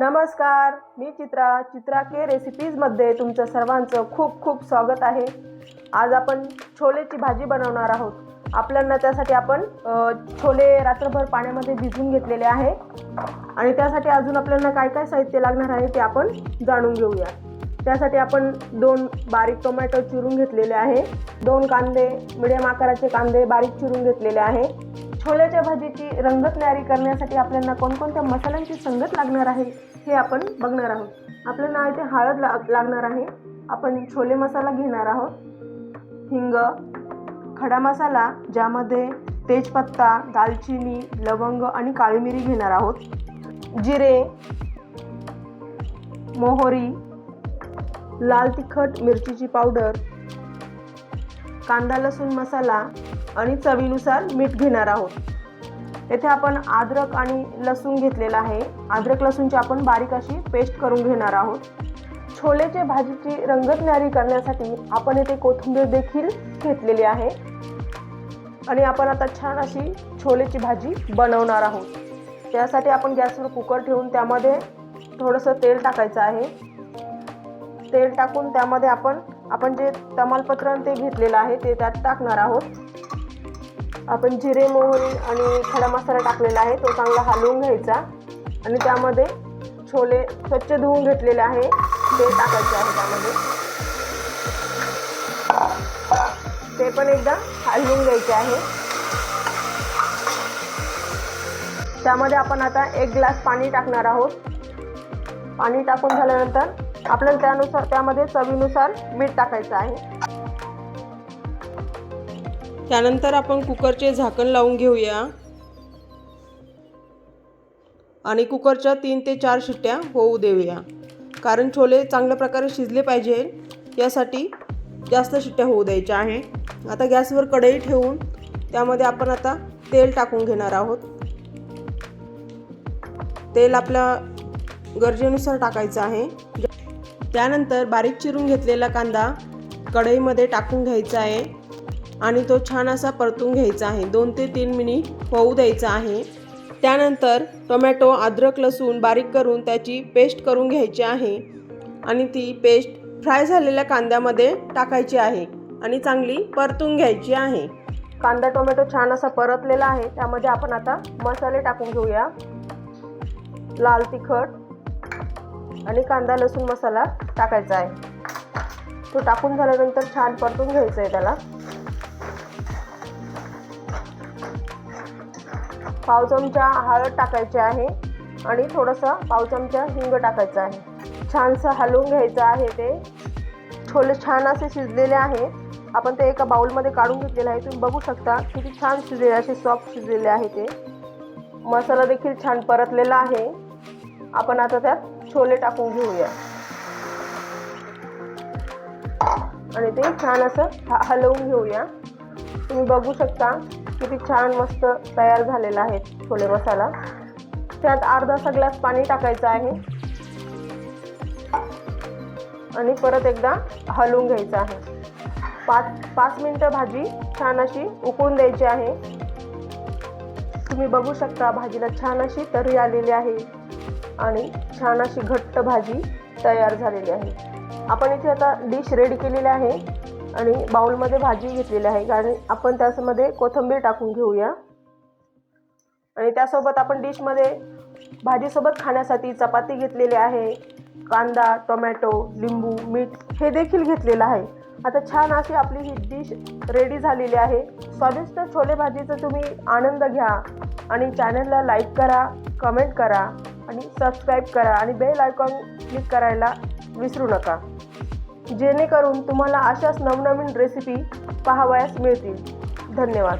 नमस्कार मी चित्रा. चित्रा के रेसिपीजमध्ये तुमचं सर्वांचं खूप खूप स्वागत आहे. आज आपण छोलेची भाजी बनवणार आहोत. आपल्याला त्यासाठी आपण छोले रात्रभर पाण्यामध्ये भिजवून घेतलेले आहे. आणि त्यासाठी अजून आपल्याला काय काय साहित्य लागणार आहे ते आपण जाणून घेऊया. त्यासाठी आपण दोन बारीक टोमॅटो चिरून घेतलेले आहे. दोन कांदे मिडियम आकाराचे कांदे बारीक चिरून घेतलेले आहे. छोल्याच्या भाजीची रंगत न्यारी करण्यासाठी आपल्याला कोणकोणत्या मसाल्यांची संगत लागणार आहे हे आपण बघणार आहोत. आपल्याला इथे हळद ला लागणार आहे. आपण छोले मसाला घेणार आहोत. हिंग खडा मसाला ज्यामध्ये तेजपत्ता दालचिनी लवंग आणि काळी मिरी घेणार आहोत. जिरे मोहरी लाल तिखट मिरचीची पावडर कांदा लसूण मसाला आणि चवीनुसार मीठ घेणार आहोत. येथे आपण अद्रक आणि लसूण घेतलेला आहे. अद्रक लसूणची आपण बारीक अशी पेस्ट करून घेणार आहोत. छोलेचे भाजीची रंगत न्यारी करण्यासाठी आपण येथे कोथिंबीर देखील घेतलेली आहे. आणि आपण आता छान अशी छोलेची भाजी बनवणार आहोत. त्यासाठी आपण गॅसवर कुकर ठेवून त्यामध्ये थोडंसं तेल टाकायचं आहे. तेल टाकून त्यामध्ये आपण आपण जे तमालपत्र ते घेतलेलं आहे ते त्यात टाकणार आहोत. आपण जिरे मोहरी आणि खडा मसाला टाकलेला आहे. तो चांगला हलवून घ्यायचा. आणि त्यामध्ये छोले स्वच्छ धुवून घेतलेले आहे. ते टाकायचे आहे त्यामध्ये. ते पण एकदा हलवून घ्यायचे आहे. त्यामध्ये आपण आता एक ग्लास पाणी टाकणार आहोत. पाणी टाकून झाल्यानंतर आपल्याला त्यानुसार त्यामध्ये चवीनुसार मीठ टाकायचं आहे. त्यानंतर आपण कुकरचे झाकण लावून घेऊया. आणि कुकरच्या तीन ते चार शिट्ट्या होऊ देऊया. कारण छोले चांगल्या प्रकारे शिजले पाहिजे. यासाठी जास्त शिट्ट्या होऊ द्यायच्या आहे. आता गॅसवर कढई ठेवून त्यामध्ये आपण आता तेल टाकून घेणार आहोत. तेल आपल्या गरजेनुसार टाकायचं आहे. त्यानंतर बारीक चिरून घेतलेला कांदा कढईमध्ये टाकून घ्यायचा आहे. आणि तो छान असा परतून घ्यायचा आहे. दोन ते तीन मिनिट होऊ द्यायचा आहे. त्यानंतर टोमॅटो अद्रक लसूण बारीक करून त्याची पेस्ट करून घ्यायची आहे. आणि ती पेस्ट फ्राय झालेल्या कांद्यामध्ये टाकायची आहे आणि चांगली परतून घ्यायची आहे. कांदा टोमॅटो छान असा परतलेला आहे. त्यामध्ये आपण आता मसाले टाकून घेऊया. लाल तिखट आणि कांदा लसूण मसाला टाकायचा आहे. तो टाकून झाल्यानंतर छान परतून घ्यायचा आहे त्याला. पाव चमचा हळद टाकायची आहे आणि थोडंसं पाव चमचा हिंग टाकायचं आहे. छानसं हलवून घ्यायचं आहे ते. छोले छान असे शिजलेले आहेत. आपण ते एका बाउलमध्ये काढून घेतलेलं आहे. तुम्ही बघू शकता किती छान शिजलेले असे सॉफ्ट शिजलेले आहे ते. मसाला देखील छान परतलेला आहे. आपण आता त्यात छोले टाकून घेऊया. आणि ते छान असं हलवून घेऊया. तुम्ही बघू शकता किती छान मस्त तयार झालेला आहे छोले मसाला. त्यात अर्धासा ग्लास पाणी टाकायचं आहे. आणि परत एकदा हलवून घ्यायचं आहे. पाच पाच मिनटं भाजी छान अशी उकळून द्यायची आहे. तुम्ही बघू शकता भाजीला छान अशी तरी आलेली आहे. आणि छान अशी घट्ट भाजी तयार झालेली आहे. आपण इथे आता डिश रेडी केलेली आहे. आणि बाउलमध्ये भाजी घेतलेली आहे. कारण आपण त्यामध्ये कोथिंबीर टाकून घेऊया. आणि त्यासोबत आपण डिशमध्ये भाजीसोबत खाण्यासाठी चपाती घेतलेली आहे. कांदा टोमॅटो लिंबू मीठ हे देखील घेतलेलं आहे. आता छान अशी आपली ही डिश रेडी झालेली आहे. स्वादिष्ट छोले भाजीचा तुम्ही आनंद घ्या आणि चॅनलला लाईक करा कमेंट करा आणि सबस्क्राईब करा आणि बेल आयकॉन क्लिक करायला विसरू नका. जेणेकरून तुम्हाला अशाच नवनवीन रेसिपी पाहावयास मिळतील. धन्यवाद.